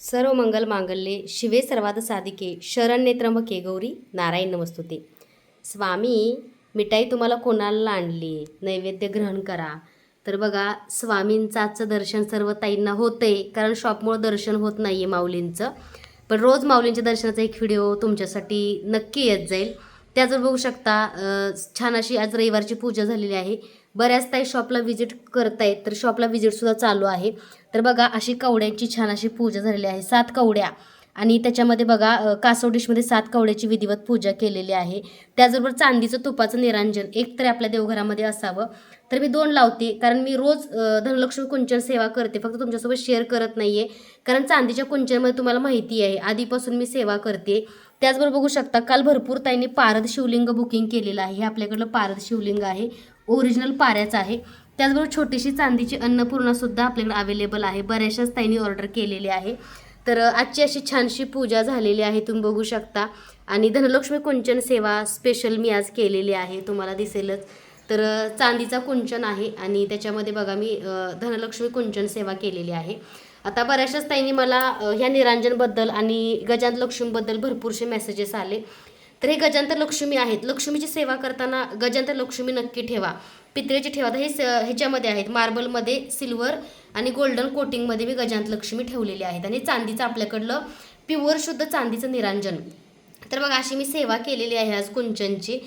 सर्व मंगल मांगल्ये शिवे सर्वाद साधिके शरण्ये त्र्यंबके गौरी नारायण नमस्तुते. स्वामी मिठाई तुम्हाला कोणाला आणली? नैवेद्य ग्रहण करा. तर बघा स्वामींचं आजचं दर्शन सर्व ताईंना होतंय कारण शॉपमुळं दर्शन होत नाही आहे माऊलींचं. पण रोज माऊलींच्या दर्शनाचा एक व्हिडिओ तुमच्यासाठी नक्की येत जाईल. त्याचं बघू शकता छान अशी आज रविवारची पूजा झालेली आहे. बऱ्याच ताई शॉपला व्हिजिट करतायत तर शॉपला व्हिजिटसुद्धा चालू आहे. तर बघा अशी कवड्यांची छान अशी पूजा झालेली आहे. सात कवड्या. आणि त्याच्यामध्ये बघा कासव डिशमध्ये सात कवड्याची विधिवत पूजा केलेली आहे. त्याचबरोबर चांदीचं तुपाचं निरांजन. एक तरी आपल्या देवघरामध्ये असावं. तर मी दोन लावते कारण मी रोज धनलक्ष्मी कुंचन सेवा करते. फक्त तुमच्यासोबत शेअर करत नाही आहे कारण चांदीच्या कुंचनमध्ये तुम्हाला माहिती आहे आधीपासून मी सेवा करते. त्याचबरोबर बघू शकता काल भरपूर ताईंनी पारद शिवलिंग बुकिंग केलेलं आहे. हे आपल्याकडलं पारद शिवलिंग आहे. ओरिजिनल पाऱ्याचं आहे. त्याचबरोबर छोटीशी चांदीची अन्नपूर्णासुद्धा आपल्याकडे अवेलेबल आहे. बऱ्याचशाच ताईंनी ऑर्डर केलेली आहे. तर आजची अशी छानशी पूजा झालेली आहे. तुम्ही बघू शकता. आणि धनलक्ष्मी कुंचन सेवा स्पेशल मी आज केलेली आहे. तुम्हाला दिसेलच. तर चांदीचा कुंचन आहे. आणि त्याच्यामध्ये बघा मी धनलक्ष्मी कुंचन सेवा केलेली आहे. आता बऱ्याचशाच ताईंनी मला ह्या निरांजनबद्दल आणि गजांत लक्ष्मीबद्दल भरपूरसे मेसेजेस आले. तर हे गजांतर लक्ष्मी आहेत. लक्ष्मीची सेवा करताना गजांतर लक्ष्मी नक्की ठेवा. पितळेची ठेवा. तर हे स ह्याच्यामध्ये आहेत. मार्बलमध्ये सिल्वर आणि गोल्डन कोटिंगमध्ये मी गजांत लक्ष्मी ठेवलेली आहेत. आणि चांदीचं आपल्याकडलं प्युअर शुद्ध चांदीचं निरांजन. तर बघा अशी मी सेवा केलेली आहे आज कुंचनची.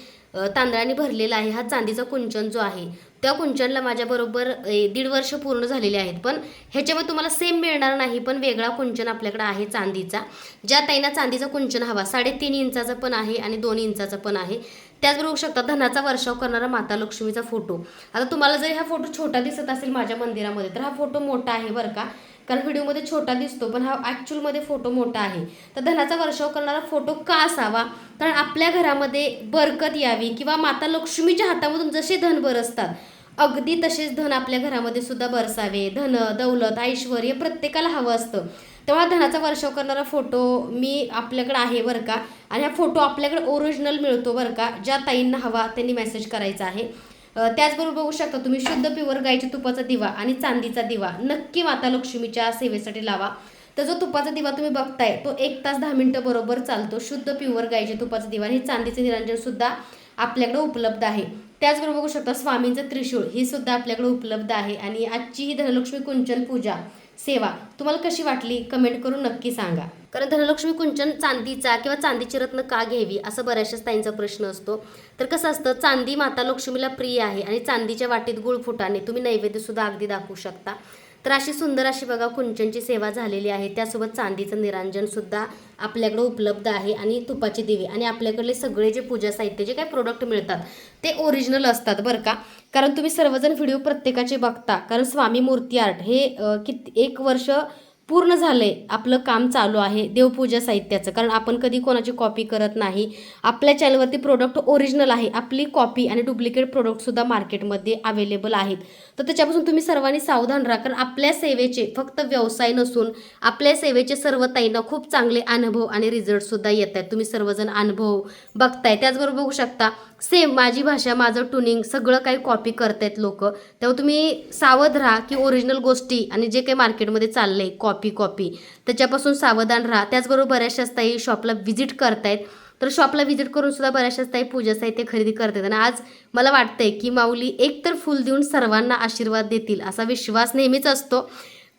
तांदळाने भरलेला आहे. हा चांदीचा कुंचन जो आहे त्या कुंचनला माझ्याबरोबर ए, दीड वर्ष पूर्ण झालेले आहेत. पण ह्याच्यामध्ये तुम्हाला सेम मिळणार नाही पण वेगळा कुंचन आपल्याकडे आहे चांदीचा. ज्या ताईंना चांदीचा कुंचन हवा साडेतीन इंचाचा पण आहे आणि दोन इंचाचा पण आहे. त्याचबरोबर बघू शकता धनाचा वर्षाव करणारा माता लक्ष्मीचा फोटो. आता तुम्हाला जर हा फोटो छोटा दिसत असेल माझ्या मंदिरामध्ये तर हा फोटो मोठा आहे बरं का. कारण व्हिडिओमध्ये छोटा दिसतो पण हा ॲक्च्युअलमध्ये फोटो मोठा आहे. तर धनाचा वर्षाव करणारा फोटो का असावा? कारण आपल्या घरामध्ये बरकत यावी किंवा माता लक्ष्मीच्या हातामधून जसे धन बरसतात अगदी तसेच धन आपल्या घरामध्ये सुद्धा बरसावे. धन दौलत ऐश्वर हे प्रत्येकाला हवं असतं. तेव्हा धनाचा वर्षाव करणारा फोटो मी आपल्याकडे आहे बरं का. आणि हा फोटो आपल्याकडे ओरिजिनल मिळतो बरं का ज्या ताईंना हवा त्यांनी मेसेज करायचा आहे. त्याचबरोबर बघू शकता तुम्ही शुद्ध प्युअर गाईच्या तुपाचा दिवा आणि चांदीचा दिवा. नक्की माता लक्ष्मीच्या सेवेसाठी लावा. तर जो तुपाचा दिवा तुम्ही बघताय तो एक तास दहा मिनटं बरोबर चालतो. शुद्ध प्युअर गायच्या तुपाचा दिवा आणि चांदीचे निरंजनसुद्धा आपल्याकडे उपलब्ध आहे. त्याचबरोबर बघू शकता स्वामींचं त्रिशूळ ही सुद्धा आपल्याकडे उपलब्ध आहे. आणि आजची ही धनलक्ष्मी कुंचन पूजा सेवा तुम्हाला कशी वाटली? कमेंट करून नक्की सांगा. कारण धनलक्ष्मी कुंचन चांदीचा किंवा चांदीची रत्न का घ्यावी? असं बऱ्याचशाच ताईंचा प्रश्न असतो. तर कसं असतं? चांदी माता लक्ष्मीला प्रिय आहे आणि चांदीच्या वाटीत गुळ फुटाने तुम्ही नैवेद्यसुद्धा अगदी दाखवू शकता. तर अशी सुंदर अशी बघा कुंचनची सेवा झालेली आहे. त्यासोबत चांदीचं निरांजन सुद्धा आपल्याकडे उपलब्ध आहे आणि तुपाचे दिवे आणि आपल्याकडले सगळे जे पूजा साहित्य जे काही प्रोडक्ट मिळतात ते ओरिजिनल असतात बरं का? कारण तुम्ही सर्वजण व्हिडिओ प्रत्येकाचे बघता. कारण स्वामी मूर्ती आर्ट हे कित किती एक वर्ष पूर्ण झालं आहे आपलं काम चालू आहे देवपूजा साहित्याचं. कारण आपण कधी कोणाची कॉपी करत नाही. आपल्या चॅनलवरती प्रोडक्ट ओरिजिनल आहे. आपली कॉपी आणि डुप्लिकेट प्रोडक्टसुद्धा मार्केटमध्ये अवेलेबल आहेत. तर त्याच्यापासून तुम्ही सर्वांनी सावधान राहा. कारण आपल्या सेवेचे फक्त व्यवसाय नसून आपल्या सेवेचे सर्व ताईंना खूप चांगले अनुभव आणि रिझल्टसुद्धा येत आहेत. तुम्ही सर्वजण अनुभव बघताय. त्याचबरोबर बघू शकता सेम माझी भाषा माझं टुनिंग सगळं काही कॉपी करतायत लोक. तेव्हा तुम्ही सावध राहा की ओरिजिनल गोष्टी आणि जे काही मार्केटमध्ये चाललं आहे कॉपी कॉपी कॉपी त्याच्यापासून सावधान राहा. त्याचबरोबर बऱ्याचशा ताई शॉपला व्हिजिट करतायत. तर शॉपला व्हिजिट करून सुद्धा बऱ्याचशाच ताई पूजा साहित्य खरेदी करतात आणि आज मला वाटतंय की माऊली एक तर फुल देऊन सर्वांना आशीर्वाद देतील असा विश्वास नेहमीच असतो.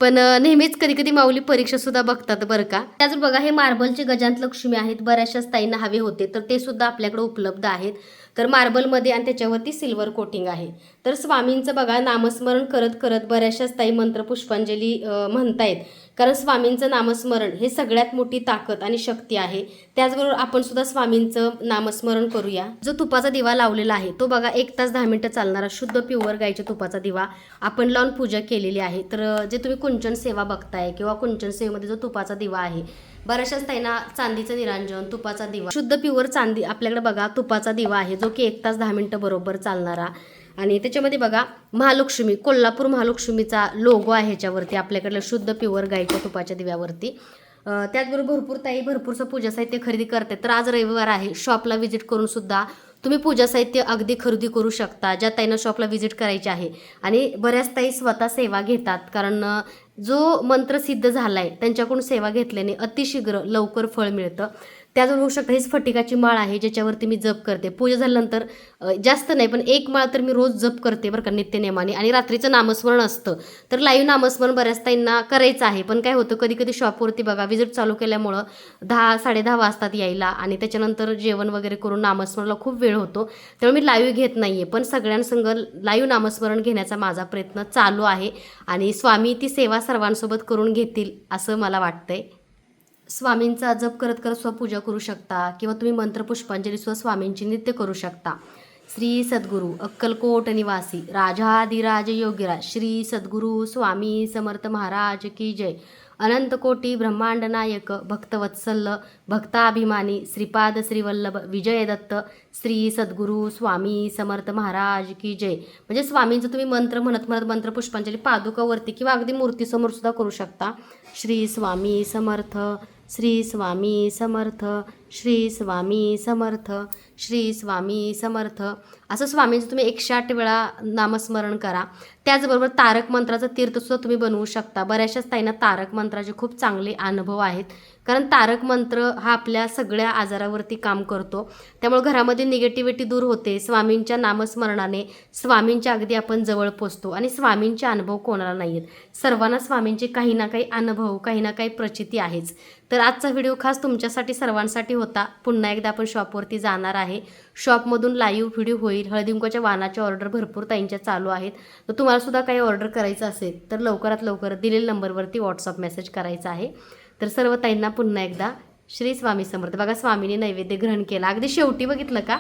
पण नेहमीच कधी कधी माऊली परीक्षा सुद्धा बघतात बरं का. त्याच बघा हे मार्बलचे गजांत लक्ष्मी आहेत. बऱ्याचशाच ताईंना हवे होते. तर ते सुद्धा आपल्याकडे उपलब्ध आहेत. तर मार्बलमध्ये आणि त्याच्यावरती सिल्वर कोटिंग आहे. तर स्वामींचं बघा नामस्मरण करत करत बऱ्याचशाच ताई मंत्र पुष्पांजली म्हणतायत. कारण स्वामींचं नामस्मरण हे सगळ्यात मोठी ताकद आणि शक्ती आहे. त्याचबरोबर आपण सुद्धा स्वामींचं नामस्मरण करूया. जो तुपाचा दिवा लावलेला आहे तो बघा एक तास दहा मिनटं चालणारा शुद्ध प्युअर गायच्या तुपाचा दिवा आपण लावून पूजा केलेली आहे. तर जे तुम्ही कुंचन सेवा बघताय किंवा कुंचन सेवेमध्ये जो तुपाचा दिवा आहे बऱ्याचशाच त्यांना चांदीचं निरांजन तुपाचा दिवा शुद्ध प्युअर चांदी आपल्याकडे बघा तुपाचा दिवा आहे जो की एक तास दहा मिनटं बरोबर चालणारा. आणि त्याच्यामध्ये बघा महालक्ष्मी कोल्हापूर महालक्ष्मीचा लोगो आहे ह्याच्यावरती आपल्याकडलं शुद्ध प्युअर गाईच्या तुपाच्या दिव्यावरती. त्याचबरोबर भरपूर ताई भरपूरचं पूजा साहित्य खरेदी करते तर आज रविवार आहे शॉपला व्हिजिट करून सुद्धा तुम्ही पूजा साहित्य अगदी खरेदी करू शकता ज्या ताईंना शॉपला व्हिजिट करायची आहे. आणि बऱ्याच ताई स्वतः सेवा घेतात कारण जो मंत्र सिद्ध झाला आहे त्यांच्याकडून सेवा घेतल्याने अतिशीघ्र लवकर फळ मिळतं. त्याजवळ होऊ शकतं हीच फटिकाची माळ आहे ज्याच्यावरती मी जप करते. पूजा झाल्यानंतर जास्त नाही पण एक माळ तर मी रोज जप करते बरं का नित्यनेमाने. आणि रात्रीचं नामस्मरण असतं. तर लाईव्ह नामस्मरण बऱ्याच ताईंना करायचं आहे. पण काय होतं कधी कधी शॉपवरती बघा विजिट चालू केल्यामुळं दहा साडेदहा वाजतात यायला. आणि त्याच्यानंतर जेवण वगैरे करून नामस्मरणला खूप वेळ होतो. त्यामुळे मी लाईव्ह घेत नाही आहे पण सगळ्यांसंग लाईव्ह नामस्मरण घेण्याचा माझा प्रयत्न चालू आहे. आणि स्वामी ती सेवा सर्वांसोबत करून घेतील असं मला वाटतंय. स्वामींचा जप करत करत स्वपूजा करू शकता किंवा तुम्ही मंत्रपुष्पांजली सुद्धा स्वामींची नित्य करू शकता. श्री सद्गुरू अक्कलकोट निवासी राजाधिराज योगीराज श्री सद्गुरू स्वामी समर्थ महाराज की जय. अनंतकोटी ब्रह्मांडनायक ब्रह्मांड नायक भक्तवत्सल भक्ताभिमानी श्रीपाद श्रीवल्लभ विजयदत्त श्री सद्गुरू स्वामी समर्थ महाराज की जय म्हणजे स्वामींचं तुम्ही मंत्र म्हणत म्हणत मंत्र पुष्पांजली पादुकावरती किंवा अगदी मूर्तीसमोर सुद्धा करू शकता. श्री स्वामी समर्थ श्री स्वामी समर्थ श्री स्वामी समर्थ श्री स्वामी समर्थ. असं स्वामींचं तुम्ही एकशे आठ वेळा नामस्मरण करा. त्याचबरोबर तारक मंत्राचं तीर्थसुद्धा तुम्ही बनवू शकता. बऱ्याचशाच ताईंना तारक मंत्राचे खूप चांगले अनुभव आहेत. कारण तारक मंत्र हा आपल्या सगळ्या आजारावरती काम करतो. त्यामुळे घरामध्ये निगेटिव्हिटी दूर होते. स्वामींच्या नामस्मरणाने स्वामींच्या अगदी आपण जवळ पोचतो. आणि स्वामींचे अनुभव कोणाला नाही आहेत सर्वांना स्वामींचे काही ना काही अनुभव काही ना काही प्रचिती आहेच. तर आजचा व्हिडिओ खास तुमच्यासाठी सर्वांसाठी होता. पुन्हा एकदा आपण शॉपवरती जाणार आहे. शॉपमधून लाईव्ह व्हिडिओ होईल. हळदिंकोच्या वाहनाच्या ऑर्डर भरपूर ताईंच्या चालू आहेत. तर तुम्हाला सुद्धा काही ऑर्डर करायचं असेल तर लवकरात लवकर दिलेल्या नंबरवरती व्हॉट्सअप मेसेज करायचा आहे. तर सर्व ताईंना पुन्हा एकदा श्री स्वामी समर्थ. बघा स्वामीने नैवेद्य ग्रहण केला. अगदी शेवटी बघितलं का?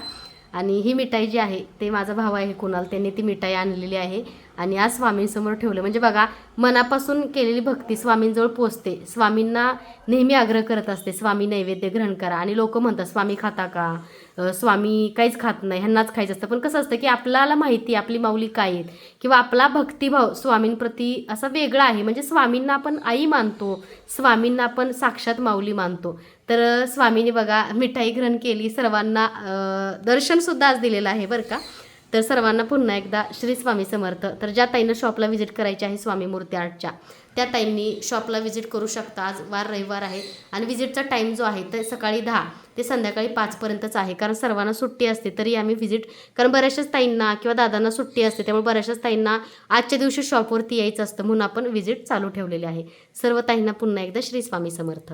आणि ही मिठाई जी आहे ते माझा भाव आहे कुणाल त्यांनी ती मिठाई आणलेली आहे. आणि आज स्वामींसमोर ठेवलं. म्हणजे बघा मनापासून केलेली भक्ती स्वामींजवळ पोचते. स्वामींना नेहमी आग्रह करत असते स्वामी नैवेद्य ग्रहण करा. आणि लोक म्हणतात स्वामी खाता का? स्वामी काहीच खात नाही ह्यांनाच खायचं असतं. पण कसं असतं की आपल्याला माहिती आपली माऊली काय आहेत? किंवा आपला भक्तिभाव स्वामींप्रती असा वेगळा आहे. म्हणजे स्वामींना आपण आई मानतो स्वामींना आपण साक्षात माऊली मानतो. तर स्वामींनी बघा मिठाई ग्रहण केली सर्वांना दर्शनसुद्धा आज दिलेलं आहे बरं का? तर सर्वांना पुन्हा एकदा श्री स्वामी समर्थ. तर ज्या ताईंना शॉपला व्हिजिट करायची आहे स्वामी मूर्ती आर्टच्या त्या ताईंनी शॉपला व्हिजिट करू शकता. आज वार रविवार आहे आणि व्हिजिटचा टाईम जो आहे तर सकाळी दहा ते संध्याकाळी पाचपर्यंतच आहे. कारण सर्वांना सुट्टी असते तरी आम्ही व्हिजिट कारण बऱ्याचशाच ताईंना किंवा दादांना सुट्टी असते त्यामुळे बऱ्याचशाच ताईंना आजच्या दिवशी शॉपवरती यायचं असतं म्हणून आपण व्हिजिट चालू ठेवलेले आहे. सर्व ताईंना पुन्हा एकदा श्री स्वामी समर्थ.